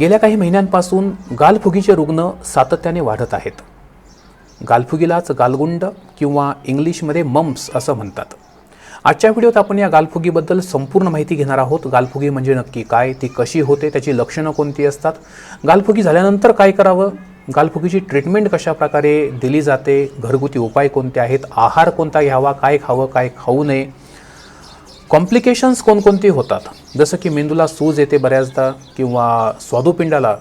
गेल्या काही महिन्यांपासून गालफुगीचे रुग्ण सातत्याने वाढत आहेत. गालफुगीलाच गालगुंड किंवा इंग्लिशमध्ये मम्स असं म्हणतात. आजच्या व्हिडिओत आपण या गालफुगीबद्दल संपूर्ण माहिती घेणार आहोत. गालफुगी म्हणजे नक्की काय ती कशी होते त्याची लक्षणं कोणती असतात गालफुगी झाल्यानंतर काय करावं गालफुगीची ट्रीटमेंट कशा प्रकारे दिली जाते घरगुती उपाय कोणते आहेत आहार कोणता घ्यावा काय खावं काय खाऊ नये कॉम्प्लिकेशन्स कोणकोणती होतात? जसं की मेंदूला सूज येते बऱ्याचदा किंवा स्वादुपिंडाला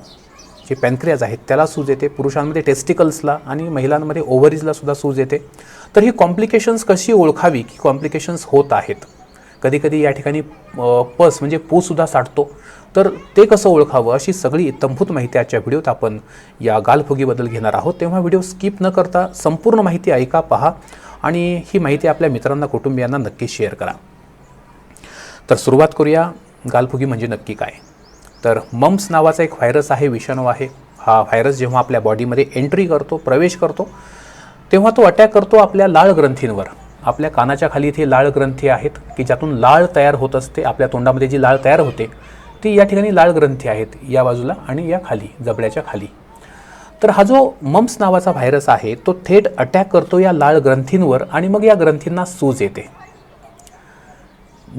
जे पॅनक्रियाज आहेत त्याला सूज येते. पुरुषांमध्ये टेस्टिकल्सला आणि महिलांमध्ये ओव्हरीजला सुद्धा सूज येते. तर ही कॉम्प्लिकेशन्स कशी ओळखावी की कॉम्प्लिकेशन्स होत आहेत? कधीकधी या ठिकाणी पस म्हणजे पूसुद्धा साठतो. तर ते कसं ओळखावं अशी सगळी इतंभूत माहिती आजच्या व्हिडिओत आपण या गालफुगीबद्दल घेणार आहोत. तेव्हा व्हिडिओ स्किप न करता संपूर्ण माहिती ऐका पहा आणि ही माहिती आपल्या मित्रांना कुटुंबियांना नक्की शेअर करा. तर सुरुवात करूया. गालफुगी म्हणजे नक्की काय? तर मम्स नावाचा एक व्हायरस आहे विषाणू आहे. हा व्हायरस जेव्हा आपल्या बॉडीमध्ये एंट्री करतो प्रवेश करतो तेव्हा तो अटॅक करतो आपल्या लाळ ग्रंथींवर. आपल्या कानाच्या खाली इथे लाळ ग्रंथी आहेत की ज्यातून लाळ तयार होत असते. आपल्या तोंडामध्ये जी लाळ तयार होते ती या ठिकाणी लाळ ग्रंथी आहेत या बाजूला आणि या खाली जबड्याच्या खाली. तर हा जो मम्स नावाचा व्हायरस आहे तो थेट अटॅक करतो या लाळ ग्रंथींवर आणि मग या ग्रंथींना सूज येते.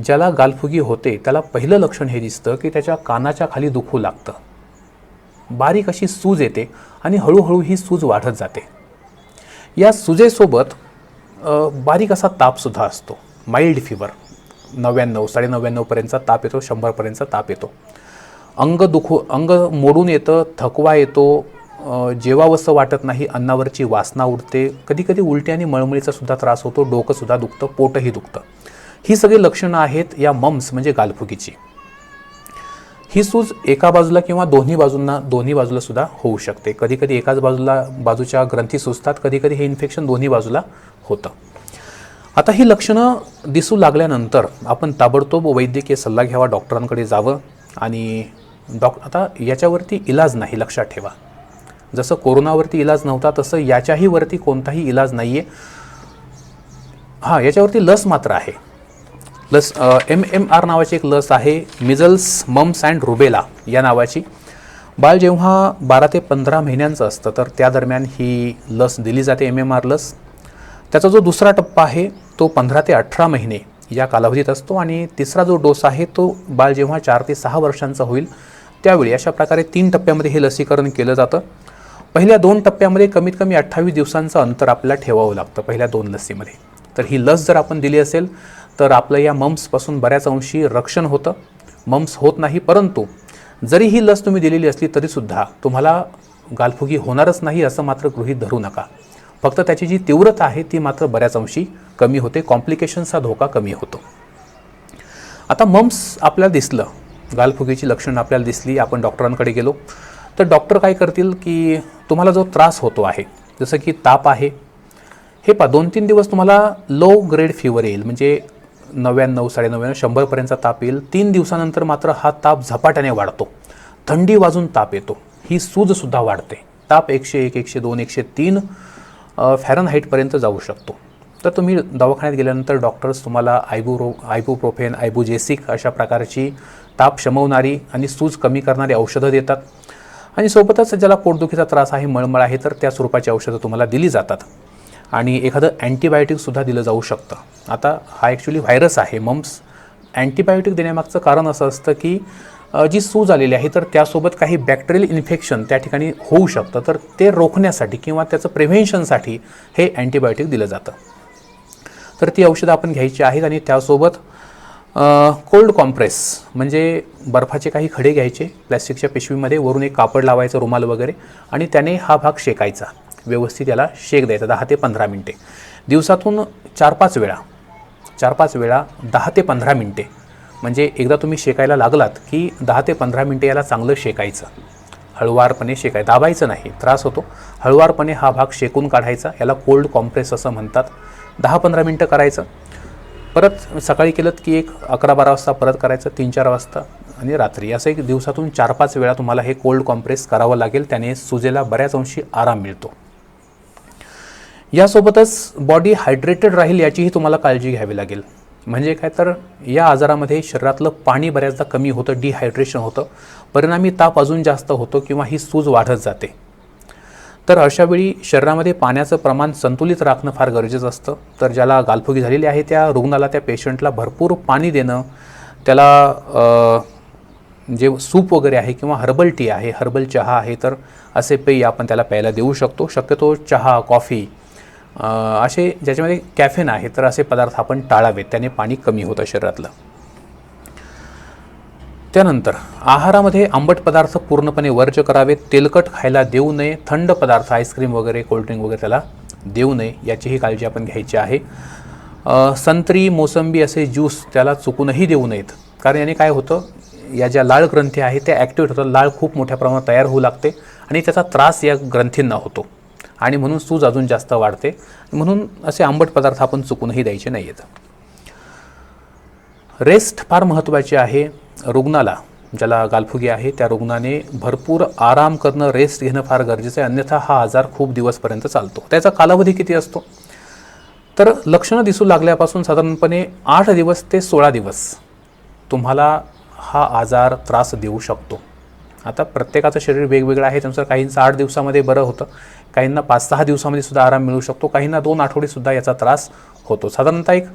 ज्याला गालफुगी होते त्याला पहिलं लक्षण हे दिसतं की त्याच्या कानाच्या खाली दुखू लागतं. बारीक अशी सूज येते आणि हळूहळू ही सूज वाढत जाते. या सुजेसोबत बारीक असा तापसुद्धा असतो. माइल्ड फिवर नव्याण्णव साडेनव्याण्णवपर्यंतचा ताप येतो शंभरपर्यंतचा ताप येतो. अंग दुखू अंग मोडून येतं थकवा येतो जेवावसं जेवावंसं वाटत नाही अन्नावरची वासना उडते. कधीकधी उलटी आणि मळमळीचा सुद्धा त्रास होतो डोकंसुद्धा दुखतं पोटही दुखतं. ही सगळी लक्षणं आहेत या मम्स म्हणजे गालफुगीची. ही सूज एका बाजूला किंवा दोन्ही बाजूंना दोन्ही बाजूला सुद्धा होऊ शकते. कधीकधी एकाच बाजूला बाजूच्या ग्रंथी सुजतात कधीकधी हे इन्फेक्शन दोन्ही बाजूला होतं. आता ही लक्षणं दिसू लागल्यानंतर आपण ताबडतोब वैद्यकीय सल्ला घ्यावा डॉक्टरांकडे जावं आणि डॉक आता याच्यावरती इलाज नाही लक्षात ठेवा. जसं कोरोनावरती इलाज नव्हता तसं याच्याही वरती कोणताही इलाज नाही आहे हां याच्यावरती लस मात्र आहे. लस एम एम आर नावाची एक लस आहे मिझल्स मम्स अँड रुबेला या नावाची. बाळ जेव्हा बारा ते पंधरा महिन्यांचं असतं तर त्या दरम्यान ही लस दिली जाते एम एम आर लस. त्याचा जो दुसरा टप्पा आहे तो पंधरा ते अठरा महिने या कालावधीत असतो आणि तिसरा जो डोस आहे तो बाळ जेव्हा चार ते सहा वर्षांचा होईल त्यावेळी अशा प्रकारे तीन टप्प्यामध्ये हे लसीकरण केलं जातं. पहिल्या दोन टप्प्यामध्ये कमीत कमी अठ्ठावीस दिवसांचं अंतर आपल्याला ठेवावं लागतं पहिल्या दोन लसीमध्ये. तर ही लस जर आपण दिली असेल तर आपलं या मम्सपासून बऱ्याच अंशी रक्षण होतं. मम्स होत नाही परंतु जरी ही लस तुम्ही दिलेली असली तरीसुद्धा तुम्हाला गालफुगी होणारच नाही असं मात्र गृहीत धरू नका. फक्त त्याची जी तीव्रता आहे ती मात्र बऱ्याच अंशी कमी होते कॉम्प्लिकेशनचा धोका कमी होतो. आता मम्स आपल्याला दिसलं गालफुगीची लक्षणं आपल्याला दिसली आपण डॉक्टरांकडे गेलो. तर डॉक्टर काय करतील की तुम्हाला जो त्रास होतो आहे जसं की ताप आहे हे पा दोन तीन दिवस तुम्हाला लो ग्रेड फिवर येईल म्हणजे नव्याण्णव साडेनव्याण्णव शंभरपर्यंतचा ताप येईल. तीन दिवसानंतर मात्र हा ताप झपाट्याने वाढतो. थंडी वाजून ताप येतो. ही सूजसुद्धा वाढते. ताप एकशे एक एकशे दोन एकशे तीन फॅरनहाईटपर्यंत जाऊ शकतो. तर तुम्ही दवाखान्यात गेल्यानंतर डॉक्टर्स तुम्हाला आयबुरो आयबुप्रोफेन आयबुजेसिक अशा प्रकारची ताप शमवणारी आणि सूज कमी करणारी औषधं देतात. आणि सोबतच ज्याला पोटदुखीचा त्रास आहे मळमळ आहे तर त्या स्वरूपाची औषधं तुम्हाला दिली जातात. आणि एखादं अँटीबायोटिकसुद्धा दिलं जाऊ शकतं. आता हा ॲक्च्युली व्हायरस आहे मम्स अँटीबायोटिक देण्यामागचं कारण असं असतं की जी सूज आलेली आहे तर त्यासोबत काही बॅक्टेरियल इन्फेक्शन त्या ठिकाणी होऊ शकतं. तर ते रोखण्यासाठी किंवा त्याचं प्रिव्हेन्शनसाठी हे अँटीबायोटिक दिलं जातं. तर ती औषधं आपण घ्यायची आहेत आणि त्यासोबत कोल्ड कॉम्प्रेस म्हणजे बर्फाचे काही खडे घ्यायचे प्लॅस्टिकच्या पिशवीमध्ये वरून एक कापड लावायचं रुमाल वगैरे आणि त्याने हा भाग शेकायचा. व्यवस्थित याला शेक द्यायचा दहा ते पंधरा मिनटे. दिवसातून चार पाच वेळा चार पाच वेळा दहा ते पंधरा मिनटे. म्हणजे एकदा तुम्ही शेकायला लागलात की दहा ते पंधरा मिनटे याला चांगलं शेकायचं. हळुवारपणे शेकाय दाबायचं नाही त्रास होतो. हळुवारपणे हा भाग शेकून काढायचा याला कोल्ड कॉम्प्रेस असं म्हणतात. दहा पंधरा मिनटं करायचं. परत सकाळी केलं की एक अकरा बारा वाजता परत करायचं तीन चार वाजता आणि रात्री. असं एक दिवसातून चार पाच वेळा तुम्हाला हे कोल्ड कॉम्प्रेस करावं लागेल त्याने सुजेला बऱ्याच अंशी आराम मिळतो. यासोबतच बॉडी हायड्रेटेड राहील याचीही तुम्हाला काळजी घ्यावी लागेल. म्हणजे काय तर या आजारामध्ये शरीरातलं पाणी बऱ्याचदा कमी होतं डिहायड्रेशन होतं. परिणामी ताप अजून जास्त होतो किंवा ही सूज वाढत जाते. तर अशावेळी शरीरामध्ये पाण्याचं प्रमाण संतुलित राखणं फार गरजेचं असतं. तर ज्याला गालफुगी झालेली आहे त्या रुग्णाला त्या पेशंटला भरपूर पाणी देणं त्याला जे सूप वगैरे आहे किंवा हर्बल टी आहे हर्बल चहा आहे तर असे पेय आपण त्याला प्यायला देऊ शकतो. शक्यतो चहा कॉफी असे ज्याच्यामध्ये कॅफेन आहे तर असे पदार्थ आपण टाळावेत. त्याने पाणी कमी होतं शरीरातलं. त्यानंतर आहारामध्ये आंबट पदार्थ पूर्णपणे वर्ज करावेत. तेलकट खायला देऊ नये. थंड पदार्थ आईस्क्रीम वगैरे कोल्ड्रिंक वगैरे त्याला देऊ नये. याचीही काळजी आपण घ्यायची आहे. संत्री मोसंबी असे ज्यूस त्याला चुकूनही देऊ नयेत. कारण याने काय होतं या ज्या लाळ ग्रंथी आहेत त्या ॲक्टिवेट होतात. लाळ खूप मोठ्या प्रमाणात तयार होऊ लागते आणि त्याचा त्रास या ग्रंथींना होतो. आणि म्हणून सूज अजून जास्त वाढते. म्हणून असे आंबट पदार्थ आपण चुकूनही द्यायचे नाही आहेत रेस्ट फार महत्त्वाची आहे रुग्णाला ज्याला गालफुगी आहे त्या रुग्णाने भरपूर आराम करणं रेस्ट घेणं फार गरजेचं आहे. अन्यथा हा आजार खूप दिवसपर्यंत चालतो. त्याचा कालावधी किती असतो? तर लक्षणं दिसू लागल्यापासून साधारणपणे आठ दिवस ते सोळा दिवस तुम्हाला हा आजार त्रास देऊ शकतो. आता प्रत्येकाचं शरीर वेगवेगळं आहे त्यानुसार काहींचं आठ दिवसामध्ये बरं होतं. काहींना पाच सहा दिवसामध्ये सुद्धा आराम मिळू शकतो काहींना दोन आठवडेसुद्धा याचा त्रास होतो. साधारणतः एक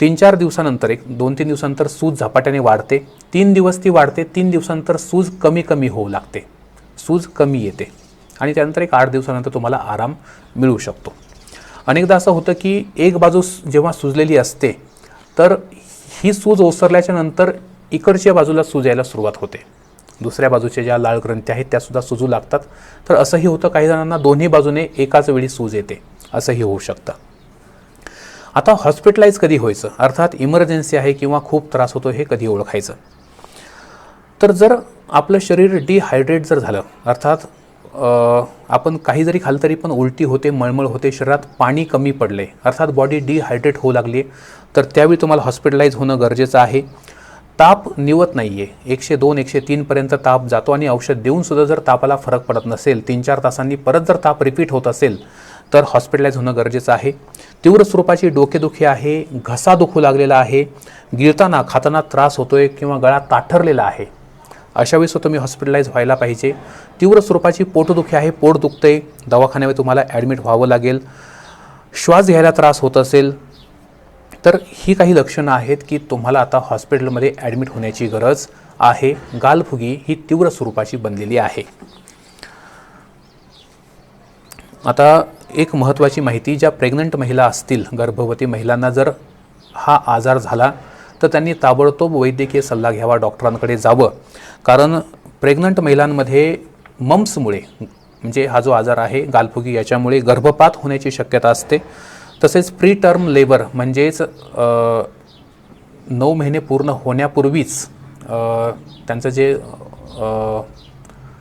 तीन चार दिवसानंतर एक दोन तीन दिवसानंतर सूज झपाट्याने वाढते. तीन दिवस ती वाढते तीन दिवसानंतर सूज कमी कमी होऊ लागते. सूज कमी येते आणि त्यानंतर एक आठ दिवसानंतर तुम्हाला आराम मिळू शकतो. अनेकदा असं होतं की एक बाजू जेव्हा सुजलेली असते तर ही सूज ओसरल्याच्या नंतर इकडच्या बाजूला सूज यायला सुरुवात होते. दुसऱ्या बाजूच्या ज्या लाळ ग्रंथी आहेत त्यासुद्धा सुजू लागतात. तर असंही होतं काही जणांना दोन्ही बाजूने एकाच वेळी सूज येते. असंही होऊ शकतं. आता हॉस्पिटलाइज कधी व्हायचं? अर्थात इमर्जन्सी आहे किंवा खूप त्रास होतो हे कधी ओळखायचं? तर जर आपलं शरीर डिहायड्रेट जर झालं अर्थात आपण काही जरी खाल तरी पण उलटी होते मळमळ होते शरीरात पाणी कमी पडले अर्थात बॉडी डिहायड्रेट होऊ लागली तर त्यावेळी तुम्हाला हॉस्पिटलाइज होणं गरजेचं आहे. ताप निवत नाही आहे एकशे दोन एकशे तीनपर्यंत ताप जातो आणि औषध देऊनसुद्धा जर तापाला फरक पडत नसेल तीन चार तासांनी परत जर ताप रिपीट होत असेल तर हॉस्पिटलाइज होणं गरजेचं आहे. तीव्र स्वरूपाची डोकेदुखी आहे घसा दुखू लागलेला आहे गिळताना खाताना त्रास होतोय किंवा गळा ताठरलेला आहे. अशा वेळेस तुम्ही हॉस्पिटलाइज व्हायला पाहिजे. तीव्र स्वरूपाची पोटदुखी आहे पोट दुखते दवाखान्यामध्ये तुम्हाला ॲडमिट व्हावं लागेल. श्वास घ्यायला त्रास होत असेल तर ही काही लक्षणं आहेत की तुम्हाला आता हॉस्पिटलमध्ये ॲडमिट होण्याची गरज आहे. गालफुगी ही तीव्र स्वरूपाची बनलेली आहे. आता एक महत्त्वाची माहिती ज्या प्रेग्नंट महिला असतील गर्भवती महिलांना जर हा आजार झाला तर त्यांनी ताबडतोब वैद्यकीय सल्ला घ्यावा डॉक्टरांकडे जावं. कारण प्रेग्नंट महिलांमध्ये मम्समुळे म्हणजे हा जो आजार आहे गालफुगी याच्यामुळे गर्भपात होण्याची शक्यता असते. तसेच प्री टर्म लेबर म्हणजेच नऊ महिने पूर्ण होण्यापूर्वीच त्यांचं जे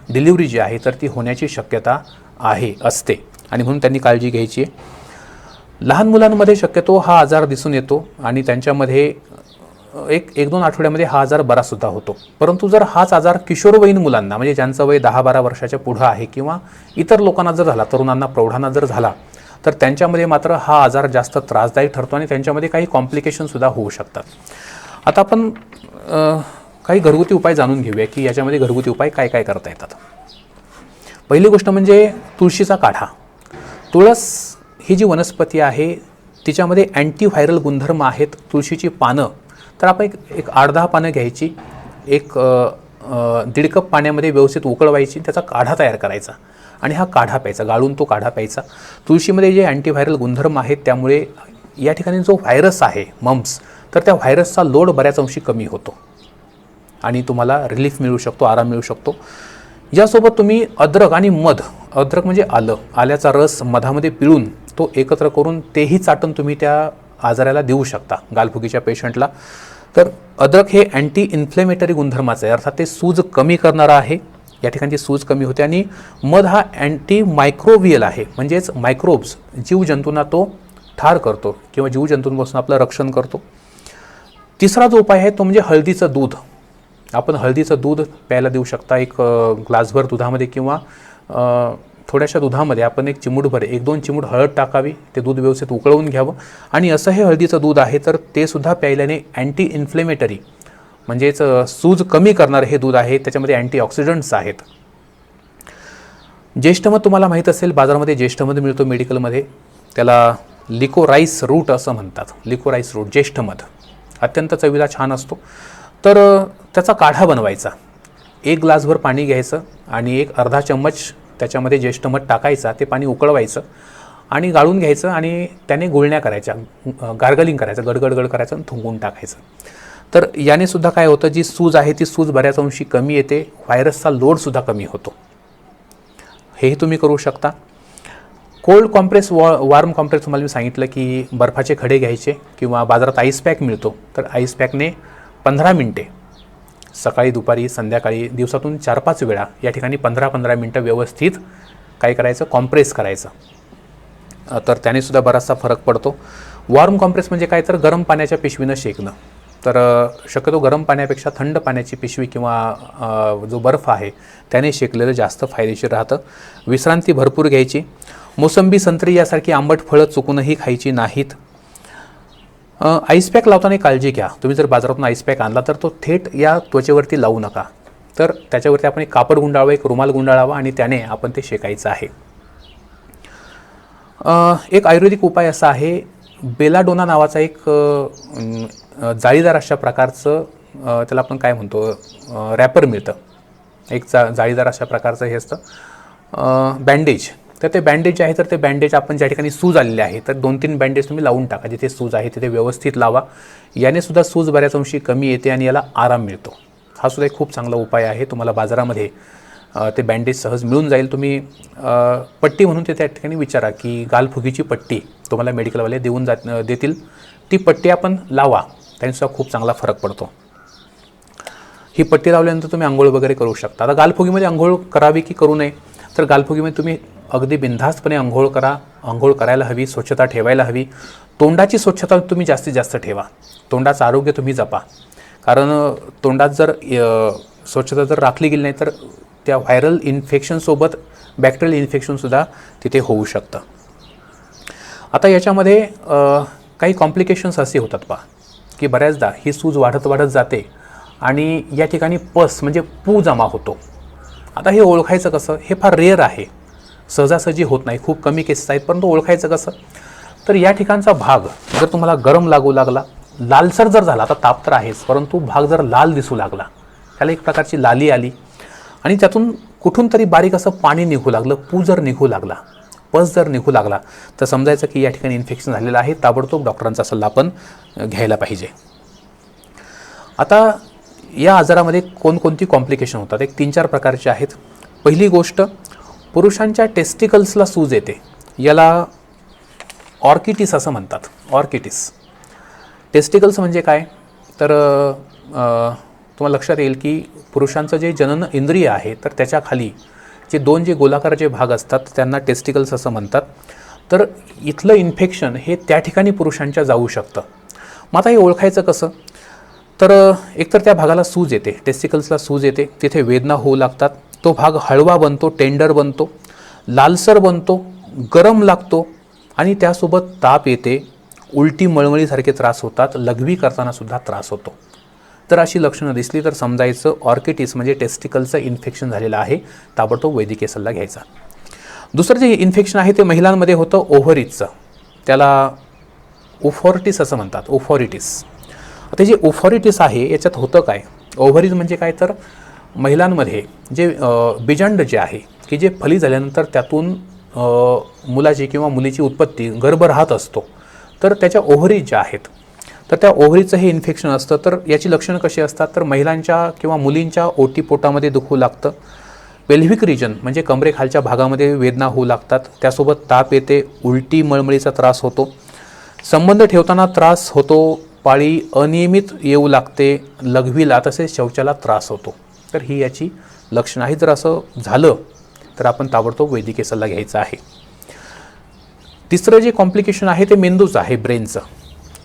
डिलिव्हरी जी आहे तर ती होण्याची शक्यता आहे असते. आणि म्हणून त्यांनी काळजी घ्यायची आहे. लहान मुलांमध्ये शक्यतो हा आजार दिसून येतो आणि त्यांच्यामध्ये एक एक दोन आठवड्यामध्ये हा आजार बरासुद्धा होतो. परंतु जर हाच आजार किशोरवयीन मुलांना म्हणजे ज्यांचं वय दहा बारा वर्षाच्या पुढं आहे किंवा इतर लोकांना जर झाला तरुणांना प्रौढांना जर झाला तर त्यांच्यामध्ये मात्र हा आजार जास्त त्रासदायक ठरतो आणि त्यांच्यामध्ये काही कॉम्प्लिकेशनसुद्धा होऊ शकतात. आता आपण काही घरगुती उपाय जाणून घेऊया की याच्यामध्ये घरगुती उपाय काय काय करता येतात. पहिली गोष्ट म्हणजे तुळशीचा काढा. तुळस ही जी वनस्पती आहे तिच्यामध्ये अँटीव्हायरल गुणधर्म आहेत तुळशीची पानं. तर आपण एक एक आठ दहा पानं घ्यायची एक दीड कप पाण्यामध्ये व्यवस्थित उकळवायची त्याचा काढा तयार करायचा. आणि हा काढा प्यायचा गाळून तो काढा प्यायचा. तुळशीमध्ये जे अँटीव्हायरल गुणधर्म आहेत त्यामुळे या ठिकाणी जो व्हायरस आहे मम्स तर त्या व्हायरसचा लोड बऱ्याच अंशी कमी होतो. आणि तुम्हाला रिलीफ मिळू शकतो आराम मिळू शकतो. यासोबत तुम्ही अद्रक आणि मध अद्रक म्हणजे आलं आल्याचा रस मधामध्ये पिळून तो एकत्र करून तेही चाटण तुम्ही त्या आजाराला देऊ शकता गालफुगीच्या पेशंटला तर अद्रक हे अँटी इन्फ्लेमेटरी गुणधर्माचं आहे अर्थात ते सूज कमी करणारं आहे. या ठिकाणची सूज कमी होते आणि मध हा अँटी मायक्रोवियल आहे. म्हणजेच मायक्रोब्स जीवजंतूंना तो ठार करतो किंवा जीवजंतूंपासून आपलं रक्षण करतो. तिसरा जो उपाय आहे तो म्हणजे हळदीचं दूध. आपण हळदीचं दूध प्यायला देऊ शकता एक ग्लासभर दुधामध्ये किंवा थोड्याशा दुधामध्ये आपण एक चिमूटभर एक दोन चिमूट हळद टाकावी ते दूध व्यवस्थित उकळवून घ्यावं. आणि असं हे हळदीचं दूध आहे तर ते सुद्धा प्यायल्याने अँटी इन्फ्लेमेटरी म्हणजेच सूज कमी करणारं हे दूध आहे त्याच्यामध्ये अँटीऑक्सिडंट्स आहेत. ज्येष्ठमध तुम्हाला माहीत असेल बाजारामध्ये ज्येष्ठमध मिळतो मेडिकलमध्ये त्याला लिकोराईस रूट असं म्हणतात. लिकोराईस रूट ज्येष्ठमध अत्यंत चवीला छान असतो. तर त्याचा काढा बनवायचा. एक ग्लासभर पाणी घ्यायचं आणि एक अर्धा चम्मच त्याच्यामध्ये ज्येष्ठमध टाकायचा ते पाणी उकळवायचं आणि गाळून घ्यायचं आणि त्याने गुळण्या करायच्या गार्गलिंग करायचं गडगडगड करायचं आणि थुंकून टाकायचं. तर याने सुद्धा काय होतं जी सूज आहे ती सूज बऱ्याच अंशी कमी येते व्हायरसचा लोडसुद्धा कमी होतो. हेही तुम्ही करू शकता. कोल्ड कॉम्प्रेस वॉ वॉर्म कॉम्प्रेस तुम्हाला मी सांगितलं की बर्फाचे खडे घ्यायचे किंवा बाजारात आईस पॅक मिळतो. तर आईस पॅकने पंधरा मिनटे सकाळी दुपारी संध्याकाळी दिवसातून चार पाच वेळा या ठिकाणी पंधरा पंधरा मिनटं व्यवस्थित काय करायचं कॉम्प्रेस करायचं. तर त्याने सुद्धा बराचसा फरक पडतो. वॉर्म कॉम्प्रेस म्हणजे काय? तर गरम पाण्याच्या पिशवीनं शेकणं. तर शक्यतो गरम पाण्यापेक्षा थंड पाण्याची पिशवी किंवा जो बर्फ आहे त्याने शेकलेलं जास्त फायदेशीर राहतं. विश्रांती भरपूर घ्यायची. मोसंबी संत्री यासारखी आंबट फळं चुकूनही खायची नाहीत. आईसपॅक आईस पॅक लावताना काळजी घ्या. तुम्ही जर बाजारातून आईसपॅक आणला तर तो थेट या त्वचेवरती लावू नका. तर त्याच्यावरती आपण एक कापड गुंडाळावं एक रुमाल गुंडाळावा आणि त्याने आपण ते शेकायचं आहे. एक आयुर्वेदिक उपाय असा आहे. बेलाडोना नावाचा एक जाळीदार अशा प्रकारचं त्याला आपण काय म्हणतो रॅपर मिळतं. एक जा जाळीदार अशा प्रकारचं हे असतं. बँडेज तर ते बँडेज जे आहे तर ते बँडेज आपण ज्या ठिकाणी सूज आलेले आहे तर दोन तीन बँडेज तुम्ही लावून टाका. जिथे सूज आहे तिथे व्यवस्थित लावा. याने सुद्धा सूज बऱ्याच अंशी कमी येते आणि याला आराम मिळतो. हा सुद्धा एक खूप चांगला उपाय आहे. तुम्हाला बाजारामध्ये ते बँडेज सहज मिळून जाईल. तुम्ही पट्टी म्हणून ते त्या ठिकाणी विचारा की गालफुगीची पट्टी तुम्हाला मेडिकलवाले देऊन जात देतील. ती पट्टी आपण लावा. त्यांनीसुद्धा खूप चांगला फरक पडतो. ही पट्टी लावल्यानंतर तुम्ही आंघोळ वगैरे करू शकता. आता गालफुगीमध्ये आंघोळ करावी की करू नये? तर गालफुगीमध्ये तुम्ही अगदी बिनधास्तपणे आंघोळ करा आंघोळ करायला हवी स्वच्छता ठेवायला हवी. तोंडाची स्वच्छता तुम्ही जास्तीत जास्त ठेवा. तोंडाचं आरोग्य तुम्ही जपा. कारण तोंडात जर स्वच्छता जर राखली गेली नाही तर त्या व्हायरल इन्फेक्शनसोबत बॅक्टेरियल इन्फेक्शनसुद्धा तिथे होऊ शकतं. आता याच्यामध्ये काही कॉम्प्लिकेशन्स असे होतात पहा. की बऱ्याचदा ही सूज वाढत वाढत जाते आणि या ठिकाणी पस म्हणजे पू जमा होतो. आता हे ओळखायचं कसं? हे फार रेअर आहे. सहजासहजी होत नाही. खूप कमी केसेस आहेत परंतु ओळखायचं कसं? तर या ठिकाणचा भाग जर तुम्हाला गरम लागू लागला लालसर जर झाला आता ताप तर आहेच परंतु भाग जर लाल दिसू लागला त्याला एक प्रकारची लाली आली आणि त्यातून कुठून तरी बारीक असं पाणी निघू लागलं पू जर निघू लागला पस जर निघू लागला तर समजायचं की या ठिकाणी इन्फेक्शन झालेलं आहे. ताबडतोब डॉक्टरांचा सल्ला आपण घ्यायला पाहिजे. आता या आजारामध्ये कोणकोणती कॉम्प्लिकेशन होतात? एक तीन चार प्रकारचे आहेत. पहिली गोष्ट पुरुषांच्या टेस्टिकल्सला सूज येते. याला ऑर्किटिस असं म्हणतात. ऑर्किटिस टेस्टिकल्स म्हणजे काय? तर तुम्हाला लक्षात येईल की पुरुषांचं जे जनन इंद्रिय आहे तर त्याच्याखाली जे दोन जे गोलाकार जे भाग असतात त्यांना टेस्टिकल्स असं म्हणतात. तर इथलं इन्फेक्शन हे त्या ठिकाणी पुरुषांच्या जाऊ शकतं. मग आता हे ओळखायचं कसं? तर एकतर त्या भागाला सूज येते टेस्टिकल्सला सूज येते. तिथे वेदना होऊ लागतात. तो भाग हळवा बनतो टेंडर बनतो लालसर बनतो गरम लागतो आणि त्यासोबत ताप येते. उलटी मळमळीसारखे त्रास होतात लघवी करताना सुद्धा त्रास होतो. तर अशी लक्षणं दिसली तर समजायचं ऑर्किटिस म्हणजे टेस्टिकलचं इन्फेक्शन झालेलं आहे. ताबडतोब वैद्यकीय सल्ला घ्यायचा. दुसरं जे इन्फेक्शन आहे ते महिलांमध्ये होतं ओव्हरीजचं. त्याला ओफॉरिटिस असं म्हणतात ओफॉरिटिस. आता जे ओफॉरिटिस आहे याच्यात होतं काय? ओव्हरीज म्हणजे काय तर महिलांमध्ये जे बीजांड जे आहे की जे फली झाल्यानंतर त्यातून मुलाची किंवा मुलीची उत्पत्ती गर्भ राहत असतो. तर त्याच्या ओव्हरीज ज्या आहेत तर त्या ओव्हरीचं हे इन्फेक्शन असतं. तर याची लक्षणं कशी असतात? तर महिलांच्या किंवा मुलींच्या ओटीपोटामध्ये दुखू लागतं. पेल्व्हिक रिजन म्हणजे कमरेखालच्या भागामध्ये वेदना होऊ लागतात. त्यासोबत ताप येते उलटी मळमळीचा त्रास होतो. संबंध ठेवताना त्रास होतो पाळी अनियमित येऊ लागते लघवीला तसेच शौचाला त्रास होतो. तर ही याची लक्षणं आहे जर असं झालं तर आपण ताबडतोब वैद्यकीय सल्ला घ्यायचा आहे. तिसरं जे कॉम्प्लिकेशन आहे ते मेंदूचं आहे ब्रेनचं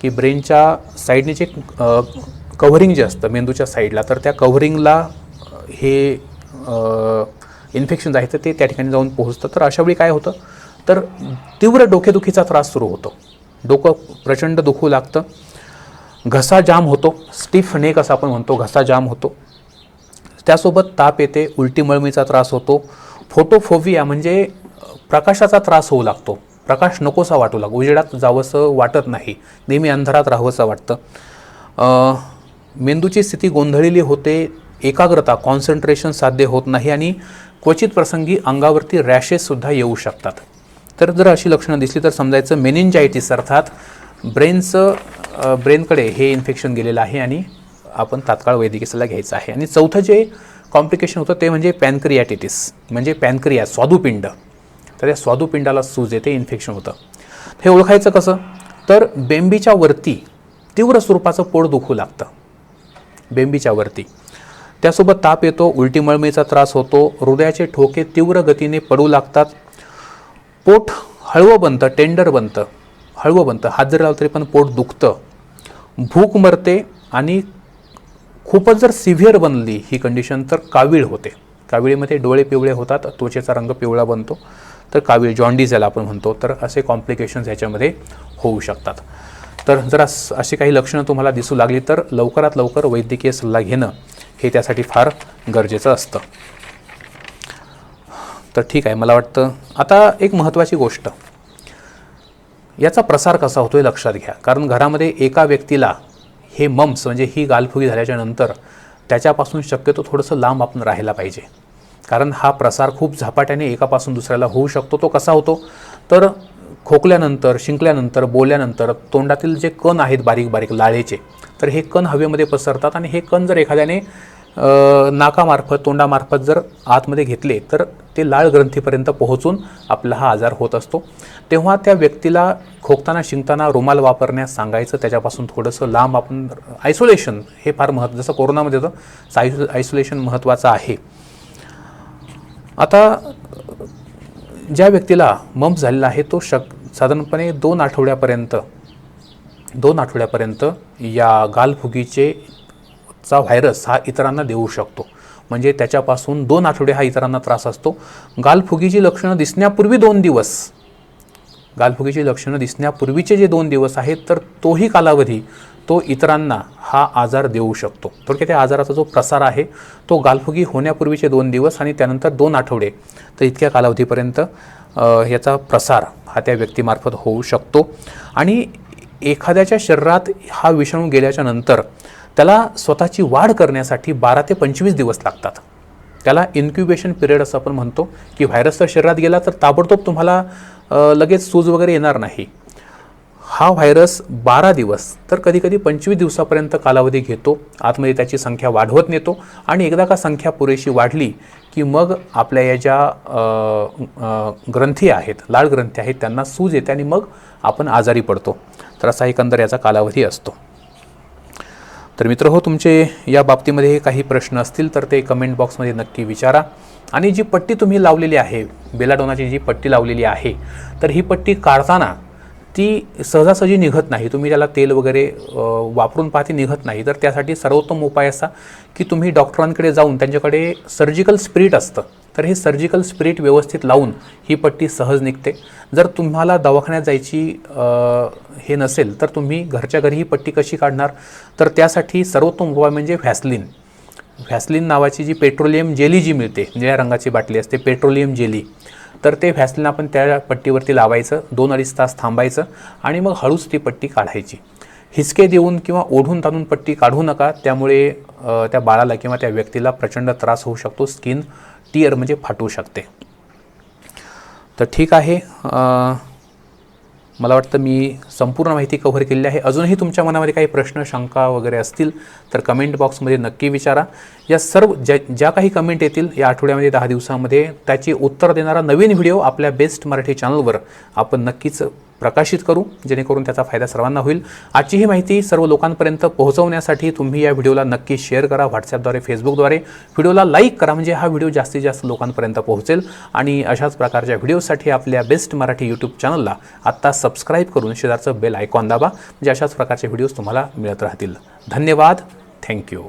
की ब्रेनच्या साईडने जे कव्हरिंग जे असतं मेंदूच्या साईडला तर त्या कव्हरिंगला हे इन्फेक्शन आहेत तर ते त्या ठिकाणी जाऊन पोहोचतं. तर अशावेळी काय होतं? तर तीव्र डोकेदुखीचा त्रास सुरू होतो. डोकं प्रचंड दुखू लागतं. घसा जाम होतो. स्टिफ नेक असं आपण म्हणतो घसा जाम होतो. त्यासोबत ताप येते उलटी मळमीचा त्रास होतो. फोटोफोविया म्हणजे प्रकाशाचा त्रास होऊ लागतो. प्रकाश नकोसा वाटू लागतो उजेडात जावंसं वाटत नाही. नेहमी अंधारात राहावंसं वाटतं. मेंदूची स्थिती गोंधळलेली होते. एकाग्रता कॉन्सन्ट्रेशन साध्य होत नाही आणि क्वचित प्रसंगी अंगावरती रॅशेससुद्धा येऊ शकतात. तर जर अशी लक्षणं दिसली तर समजायचं मेनिंजायटिस अर्थात ब्रेनचं ब्रेनकडे हे इन्फेक्शन गेलेलं आहे आणि आपण तात्काळ वैद्यकीय सल्ला घ्यायचा आहे. आणि चौथं जे कॉम्प्लिकेशन होतं ते म्हणजे पॅनक्रियाटिटिस म्हणजे पॅनक्रिया स्वादुपिंड. तर या स्वादुपिंडाला सूज येते इन्फेक्शन होतं. हे ओळखायचं कसं? तर बेंबीच्या वरती तीव्र स्वरूपाचं पोट दुखू लागतं. बेंबीच्या वरती. त्यासोबत ताप येतो उलटी मळमीचा त्रास होतो हृदयाचे ठोके तीव्र गतीने पडू लागतात. पोट हळवं बनतं टेंडर बनतं. हळवं बनतं. हात जरी लावलं तरी पण पोट दुखतं. भूक मरते आणि खूपच जर सिव्हिअर बनली ही कंडिशन तर कावीळ होते. काविळीमध्ये डोळे पिवळे होतात त्वचेचा रंग पिवळा बनतो. तर कावीळ जॉन्डीज याला आपण म्हणतो. तर असे कॉम्प्लिकेशन्स ह्याच्यामध्ये होऊ शकतात. तर जर अशी काही लक्षणं तुम्हाला दिसू लागली तर लवकरात लवकर वैद्यकीय सल्ला घेणं हे त्यासाठी फार गरजेचं असतं. तर ठीक आहे मला वाटतं आता एक महत्त्वाची गोष्ट. याचा प्रसार कसा होतो हे लक्षात घ्या. कारण घरामध्ये एका व्यक्तीला हे मम्स म्हणजे ही गालफुगी झाल्याच्यानंतर त्याच्यापासून शक्यतो थोडंसं लांब आपण राहायला पाहिजे. कारण हा प्रसार खूप झपाट्याने एकापासून दुसऱ्याला होऊ शकतो तो कसा होतो? तर खोकल्यानंतर शिंकल्यानंतर बोलल्यानंतर तोंडातील जे कण आहेत बारीक बारीक लाळेचे तर हे कण हवेमध्ये पसरतात आणि हे कण जर एखाद्याने नाकामार्फत तोंडामार्फत जर आतमध्ये घेतले तर ते लाळ ग्रंथीपर्यंत पोहोचून आपला हा आजार होत असतो. तेव्हा त्या व्यक्तीला खोकताना शिंकताना रुमाल वापरण्यास सांगायचं त्याच्यापासून थोडंसं लांब आपण आयसोलेशन हे फार महत्त्व जसं कोरोनामध्ये होतं आयसो आयसोलेशन महत्त्वाचं आहे. आता ज्या व्यक्तीला मम्स झालेला आहे तो शक साधारणपणे दोन आठवड्यापर्यंत दोन आठवड्यापर्यंत या गालफुगीचे चा व्हायरस हा इतरांना देऊ शकतो. म्हणजे त्याच्यापासून दोन आठवडे हा इतरांना त्रास असतो. गालफुगीची लक्षणं दिसण्यापूर्वी दोन दिवस. गालफुगीची लक्षणं दिसण्यापूर्वीचे जे दोन दिवस आहेत तर तोही कालावधी तो इतरांना हा आजार देऊ शकतो. थोडक्यात त्या आजाराचा जो प्रसार आहे तो गालफुगी होण्यापूर्वीचे दोन दिवस आणि त्यानंतर दोन आठवडे तर इतक्या कालावधीपर्यंत ह्याचा याचा प्रसार हा त्या व्यक्तीमार्फत होऊ शकतो. आणि एखाद्याच्या शरीरात हा विषाणू गेल्याच्यानंतर त्याला स्वतःची वाढ करण्यासाठी बारा ते पंचवीस दिवस लागतात. त्याला इन्क्युबेशन पिरियड असं आपण म्हणतो की व्हायरस शरीरात गेला तर ताबडतोब तुम्हाला लगेच सूज वगैरे येणार नाही. हा व्हायरस बारा दिवस तर कधीकधी पंचवीस दिवसापर्यंत कालावधी घेतो. आतमध्ये त्याची संख्या वाढवत नेतो आणि एकदा का संख्या पुरेशी वाढली की मग आपल्या या ज्या ग्रंथी आहेत लाळ ग्रंथी आहेत त्यांना सूज येते आणि मग आपण आजारी पडतो. तर असा एकंदर याचा कालावधी असतो. तर मित्र हो तुमचे या बाबतीमध्ये काही प्रश्न असतील तर ते कमेंट बॉक्समध्ये नक्की विचारा. आणि जी पट्टी तुम्ही लावलेली आहे बेलाडोनाची जी पट्टी लावलेली आहे तर ही पट्टी काढताना ती सहजासहजी निघत नाही. तुम्ही त्याला तेल वगैरे वापरून पाहते निघत नाही. तर त्यासाठी सर्वोत्तम उपाय असा की तुम्ही डॉक्टरांकडे जाऊन त्यांच्याकडे सर्जिकल स्प्रिट असतं. तर हे सर्जिकल स्प्रिट व्यवस्थित लावून ही पट्टी सहज निघते. जर तुम्हाला दवाखान्यात जायची हे नसेल तर तुम्ही घरच्या घरी ही पट्टी कशी काढणार? तर त्यासाठी सर्वोत्तम उपाय म्हणजे व्हॅसलिन व्हॅसलिन नावाची जी पेट्रोलियम जेली जी मिळते निळ्या रंगाची बाटली असते पेट्रोलियम जेली तर ते व्हॅसलिन आपण त्या पट्टीवरती लावायचं दोन अडीच तास थांबायचं आणि मग हळूच ती पट्टी काढायची. हिसके देऊन किंवा ओढून ताणून पट्टी काढू नका त्यामुळे त्या बाळाला किंवा त्या व्यक्तीला प्रचंड त्रास होऊ शकतो स्किन टिअर म्हणजे फाटू शकते. तर ठीक आहे मला वाटतं मी संपूर्ण माहिती कव्हर केलेली आहे. अजूनही तुमच्या मनामध्ये काही प्रश्न शंका वगैरे असतील तर कमेंट बॉक्समध्ये नक्की विचारा. या सर्व ज्या ज्या काही कमेंट येतील या आठवड्यामध्ये दहा दिवसामध्ये त्याची उत्तर देणारा नवीन व्हिडिओ आपल्या बेस्ट मराठी चॅनलवर आपण नक्कीच प्रकाशित करू जेणेकरून त्याचा फायदा सर्वांना होईल. आजची ही माहिती सर्व लोकांपर्यंत पोहोचवण्यासाठी तुम्ही या व्हिडिओला नक्की शेअर करा व्हॉट्सॲपद्वारे फेसबुकद्वारे. व्हिडिओला लाईक करा म्हणजे हा व्हिडिओ जास्तीत जास्त लोकांपर्यंत पोहोचेल. आणि अशाच प्रकारच्या व्हिडिओसाठी आपल्या बेस्ट मराठी यूट्यूब चॅनलला आत्ता सबस्क्राईब करून शेजारचं बेल आयकॉन दाबा म्हणजे अशाच प्रकारचे व्हिडिओज तुम्हाला मिळत राहतील. धन्यवाद. थँक्यू.